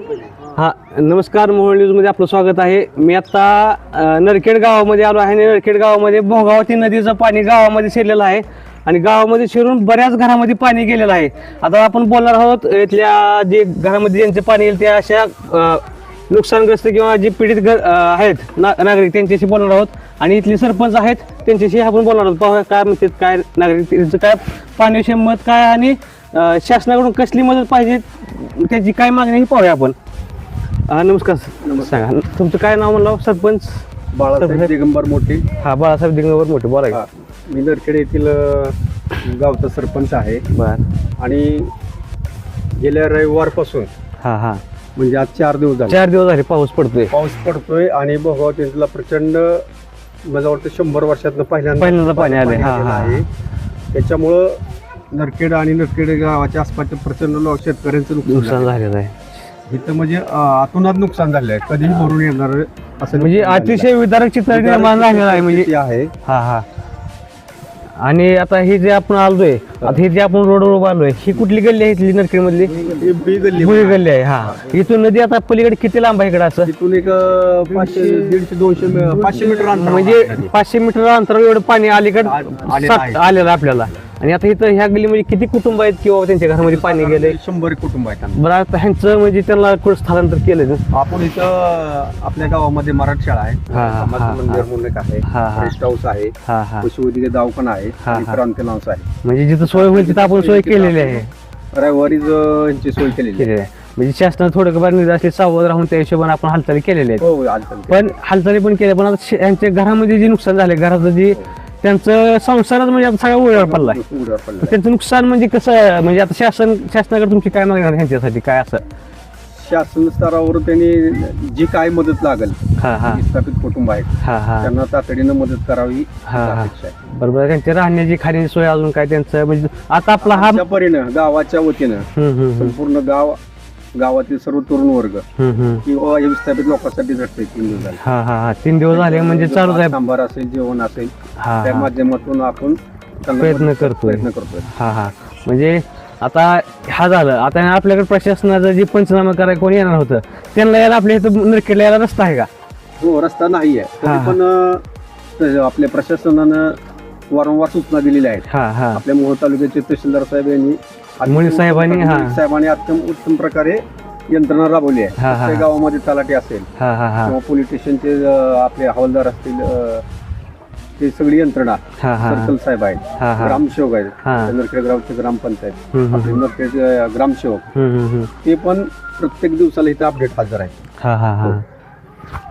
हा नमस्कार मोहोळ न्यूजमध्ये आपलं स्वागत आहे. मी आता नरखेड गावामध्ये आलो आहे आणि नरखेड गावामध्ये भोगावती नदीचं पाणी गावामध्ये शिरलेलं आहे. आणि गावामध्ये शिरून बऱ्याच घरामध्ये पाणी गेलेलं आहे. आता आपण बोलणार आहोत इथल्या जे घरामध्ये ज्यांचे पाणी येईल त्या अशा नुकसानग्रस्त किंवा जे पीडित घर आहेत ना नागरिक त्यांच्याशी बोलणार आहोत. आणि इथले सरपंच आहेत त्यांच्याशी आपण बोलणार आहोत. पाहूया काय म्हणतात काय नागरिक त्यांचं काय पाण्याविषयी मत काय आणि अ, शासनाकडून कसली मदत पाहिजे त्याची काय मागणी ही पाहूया आपण. नमस्कार सांगा तुमचं काय नाव म्हणलं सरपंच? बाळासाहेब दिगंबर मोठे. हा बाळासाहेब दिगंबर मोठे बोला हा. मी नरखेड येथील अ, गावचा सरपंच आहे. बर. आणि गेल्या रविवारपासून हा हा. म्हणजे आज चार दिवस झाले. चार दिवस झाले पाऊस पडतोय. पाऊस पडतोय आणि भोगावतीला प्रचंड मला वाटतं शंभर वर्षातनं पहिल्यांदा पहिल्यांदा पाणी आलंय. हा, हा. आहे. त्याच्यामुळं नरखेड आणि नरखेड गावाच्या आसपासच्या प्रचंड लोक शेतकऱ्यांचं नुकसान नुकसान झालं. झालेलं आहे. इथं म्हणजे अ, आतोनात नुकसान झालंय कधीही भरून येणार असं म्हणजे नुकसान अतिशय विदारक चित्र आहे. निर्माण झालेलं आहे म्हणजे आहे. हा हा. आणि आता हे जे आपण आलोय आता हे जे आपण रोडवर उभं आलोय ही कुठली गल्ली आहे इथली नरखेड मधली ही बी गल्ली. भुई गल्ली आहे हा. इथून नदी आता पलीकडे किती लांब आहे इकडे असं? तिथून एक अ, पाचशे दीडशे दोनशे मी- पाचशे मीटर अंतर म्हणजे पाचशे मीटर अंतरावर एवढं पाणी अलीकडे आलेलं आहे. आलेलं आहे आपल्याला. आणि आता इथं ह्या गल्लीमध्ये किती कुटुंब आहेत किंवा त्यांच्या घरामध्ये पाणी गेले शंभर कुटुंब आहेत. बरं आता ह्यांचं म्हणजे त्यांना कुठं स्थलांतर केलं आपण इथं आपल्या गावामध्ये मराठी शाळा आहे. हा, हा, समाज हा, मंदिर म्हणून एक आहे. हा, हा. रेस्ट हाऊस आहे. हा हा. पशुवैद्यकीय दवाखाना आहे. हा, हा. क्रांती लॉन्स आहे. म्हणजे जिथं सोय होईल तिथं आपण सोय केलेली आहे. रविवारीच अं, यांची सोय केलेली आहे. म्हणजे शासनानं थोडं बरं असले सावध राहून त्या हिशोबाने आपण हालचाली केलेल्या आहेत. हो पण हालचाली पण केल्या पण आता यांच्या घरामध्ये जे नुकसान झाले घराचं जे त्यांचं संसारात म्हणजे आता सगळा उघड्यावर पडलेलं आहे. त्यांचं नुकसान म्हणजे कसं? म्हणजे आता शासन शासनाकडे तुमची काय मागणी ह्यांच्यासाठी? काय असं? शासन स्तरावर त्यांनी जी काय मदत लागेल हा हा. विस्थापित कुटुंब आहेत हा हा. त्यांना तातडीनं मदत करावी हा, हा. अपेक्षा आहे. बरोबर. त्यांची राहण्याची खाण्याची सोय अजून काय त्यांचं? म्हणजे आता आपला हा आमच्या परीनं गावाच्या वतीनं हम्म, हम्म, हम्म, संपूर्ण गाव गावातील सर्व तरुण वर्ग हम्म. किंवा या विस्थापित लोकांसाठी झटते तीन दिवस झाले. हा हा हा. तीन दिवस झाले म्हणजे चालूच आहे. सांबार असेल जेवण असेल हा त्या हा. माध्यमातून आपण त्यांना प्रयत्न मदत- करतोय. प्रयत्न करतोय. हा हा. म्हणजे आता हा झालं. आता आपल्याकडे प्रशासनाचं जे पंचनामा करायला कोणी येणार होतं त्यांना यायला आपल्या इथं नरखेडला यायला रस्ता आहे का? हो रस्ता नाही आहे. हा, तरी पण अं, त- आपल्या प्रशासनानं वारंवार सूचना दिलेल्या आहेत. हा हा. आपल्या मोहोळ तालुक्याचे तहसीलदार साहेब यांनी मुळे साहेबांनी, हा. साहेबांनी अत्यंत उत्तम प्रकारे यंत्रणा राबवली आहे. हा, हा, प्रत्येक हा. गावामध्ये तलाठी असेल हा हा हा. किंवा पोलीस स्टेशनचे अं, आपले हवालदार असतील अं, ते सगळी यंत्रणा हा हा सर्कल साहेब आहेत. हा हा. ग्रामसेवक आहेत. हा. गावचे ग्रामपंचायत. हम्म, अं, ग्रामसेवक. हम्म, हम्म, हम्म. ते पण प्रत्येक दिवसाला इथे अपडेट हजर आहे हा हा. हा.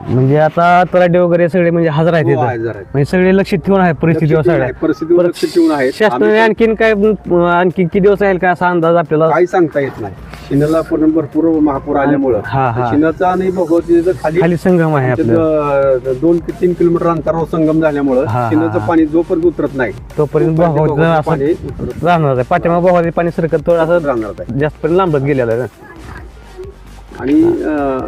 म्हणजे आता तलाठी वगैरे सगळे म्हणजे हजर आहेत हो, इथं. हजर आहेत. म्हणजे सगळे लक्ष ठेवून आहे परिस्थितीवर लक्ष ठेवून सगळ्या आहे, परिस्थितीवर लक्ष ठेवून आहेत. शासनाने आम्ही आणखीन काय अं, आणखी किती दिवस राहील का असा अंदाज आपल्याला? काही सांगता येत नाही. शिनाला पण भरपूर महापूर आल्यामुळं. हा, हा. शिनाचा आणि भगवतीचं खाली खाली संगम आहे आमच्या आपलं. द- दोन ते तीन किलोमीटर अंतरावर संगम झाल्यामुळं हा, हा, शिनाचं हा. पाणी जोपर्यंत उतरत नाही तोपर्यंत तोपर्यंत भागाचं भोगावतीचं असं पाणी उतरत राहणार आहे. पाठीमाग भागाचे पाणी सरकत थोडं असं राहणार आहे. जास्त पर्यंत लांबत गेलेलं आहे. ना आणि अं,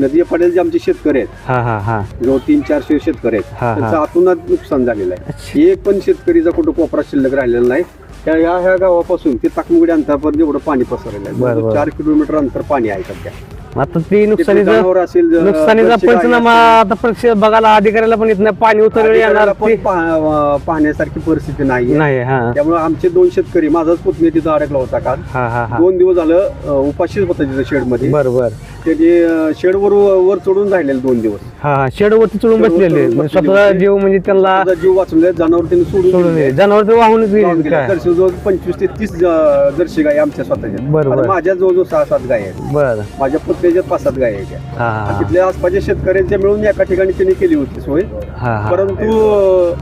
नदी पडेल जे आमचे शेतकरी आहेत. हा हा हा. जो तीन चारशे शेतकरी आहेत. हा, हा. त्यांचं आतूनच नुकसान झालेलं आहे. एक पण शेतकरीचा कुठं कोपरा शिल्लक राहिलेला नाही. त्या ह्या ह्या गावापासून ते ताकमुगडी अंतरापर्यंत एवढं पाणी पसरलेलं आहे. बरं, चार किलोमीटर अंतर पाणी आहे सध्या. आता ते ते नुकसानीचं जनावर असेल ज- नुकसानीचा पंचनामा असेल. आता बघायला अधिकाऱ्याला पण येत नाही पाणी उतरले येणार अधिकाऱ्याला पण ते पाहण्यासारखी परिस्थिती नाही नाही हा. त्यामुळे आमचे दोन शेतकरी माझाच पुतणी तिथं अडकला होता काल. हा हा हा. दोन दिवस झालं अ, उपाशीच होता तिथं शेडमध्ये. बर बर. त्याचे अ, शेडवर वर चढून राहिलेले दोन दिवस हा हा शेडवरती चढून शेडवर बसलेले चढून म्हणजे बसलेले स्वतःचा होते. जीव म्हणजे त्यांना त्याचा जीव वाचवले जनावर त्यांनी सोडून सोडून दिले. दिले जनावर तर वाहूनच जाऊन गेले गेले. काय जर्सी जवळ पंचवीस ते तीस ज- जर्सी गाय आमच्या स्वतःच्या बरं, आता बरं. माझ्या जवळजवळ सहा सात गाय आहेत बर माझ्या पुतण्याच्या पाच सात गाय आहेत त्या. हा हा तिथल्या आसपासच्या शेतकऱ्यांच्या मिळून एका ठिकाणी त्यांनी केली होती सोय हा हा परंतु अ,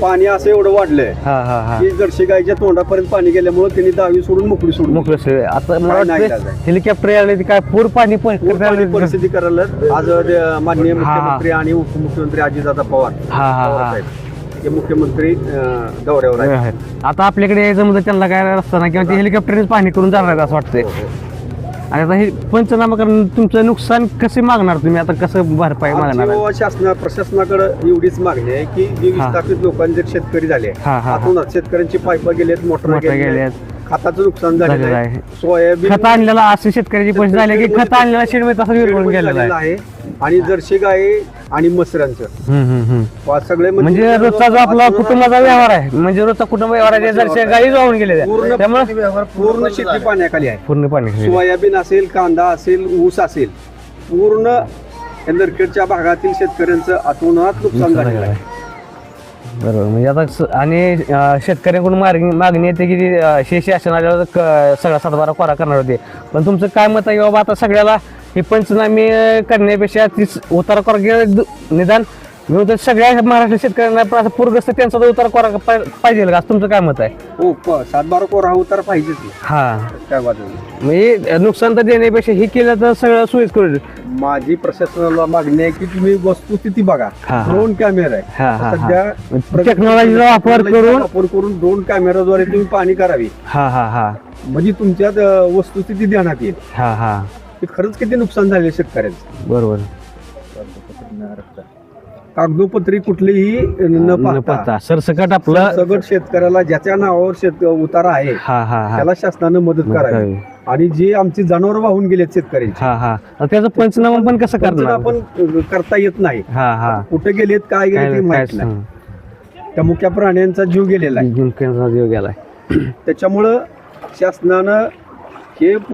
पाणी असं एवढं वाढलंय हा हा हा. की जर्सी गायच्या तोंडापर्यंत पाणी गेल्यामुळे त्यांनी दहावी सोडून मोकळी सोडून मोकळं सगळं. आता मला नाही वाटतं. हेलिकॉप्टर आले ते काय पूर पाणी पण पूर पाणी परिस्थिती करायला आज अ, माननीय मुख्यमंत्री आणि उपमुख्यमंत्री अजितदादा पवार. हा हा पवार हा साहेब, हे मुख्यमंत्री अ, दौऱ्यावर आहेत. आता आपल्याकडे यायचं म्हणजे त्यांना काय रस्ता नाही किंवा ते हेलिकॉप्टरनेच पाणी करून जाणार आहेत असं वाटतंय. आणि आता हे पंचनामा करून तुमचं नुकसान कसे मागणार तुम्ही आता कसं भरपाई मागणार आहे? शासना प्रशासनाकडे एवढीच मागणी आहे की जे. विस्थापित लोकांचे शेतकरी झाले हा, हा, हा. आतूनच शेतकऱ्यांची पाईप गेलेत मोटर मोटर गेलेत गेलेत. खताचं नुकसान झालेलं झालेलं आहे आहे. सोयाबीन खत आणलेला असे शेतकऱ्याची पैसे झाले की खत आणलेला शेडमध्ये तसं विरघळून गेलेला आहे आणि जर्सी गाय आणि मसरांचं. हम्म, हम्म, सगळे म्हणजे रोजचा जो आपला कुटुंबाचा व्यवहार आहे. म्हणजे रोजचा कुटुंब व्यवहार आहे जरशे गाई जाऊन गेले पूर्ण त्यामुळे पूर्ण शेती पाण्याखाली आहे. पूर्ण पाणी खाली. सोयाबीन असेल कांदा असेल ऊस असेल पूर्ण नरखेडच्या भागातील शेतकऱ्यांचं अतोनात नुकसान झालेलं आहे. बरोबर. म्हणजे आता स- आणि अं, शेतकऱ्यांकडून मागणी मागणी येते की ती, अं, शे शासन आल्यावर क- सगळा सातबारा कोरा करणार होते. पण तुमचं काय मत आहे? की बाबा आता सगळ्याला हे पंचनामे अं, करण्यापेक्षा तीच उतारा कोरा निदान मी सगळ्या महाराष्ट्र शेतकऱ्यांना पण असं पूरग्रस्त त्यांचा उतारा कोरा पाहिजे का? तुमचं काय मत आहे? हो प- सातबारा कोरा उतार पाहिजेच ना. हा. काय नाही. म्हणजे नुकसान तर देण्यापेक्षा हे केलं तर सगळं सोयीच करू माझी प्रशासनाला मागणी आहे की तुम्ही वस्तुस्थिती बघा. हा, हा. ड्रोन कॅमेरा हा, हा, आहे हा. सध्या टेक्नॉलॉजीचा वापर करून वापर करून ड्रोन कॅमेराद्वारे तुम्ही पाणी करावी. हा हा हा. म्हणजे तुमच्यात अं, वस्तुस्थिती ध्यानात येईल. हा हा. की खरंच किती नुकसान झाले शेतकऱ्यांचं. बरोबर. कागदोपत्री कुठलीही न न पाहता पत्ता सरसकट आपलं सगळं शेतकऱ्याला ज्याच्या नावावर शेत उतारा आहे हा हा हा. त्याला शासनानं मदत करावी. करावी. आणि जे आमची जनावर वाहून गेलेत शेतकऱ्यांची हा हा. आता त्याचं पंचनामा पण कसं त्यांचं करणार आपण अं, करता येत नाही. हा हा. कुठे गेलेत काय गेले ते काय माहीत नाही. त्या मुख्या प्राण्यांचा जीव गेलेला आहे. जीव गेलाय. त्याच्यामुळं शासनानं हे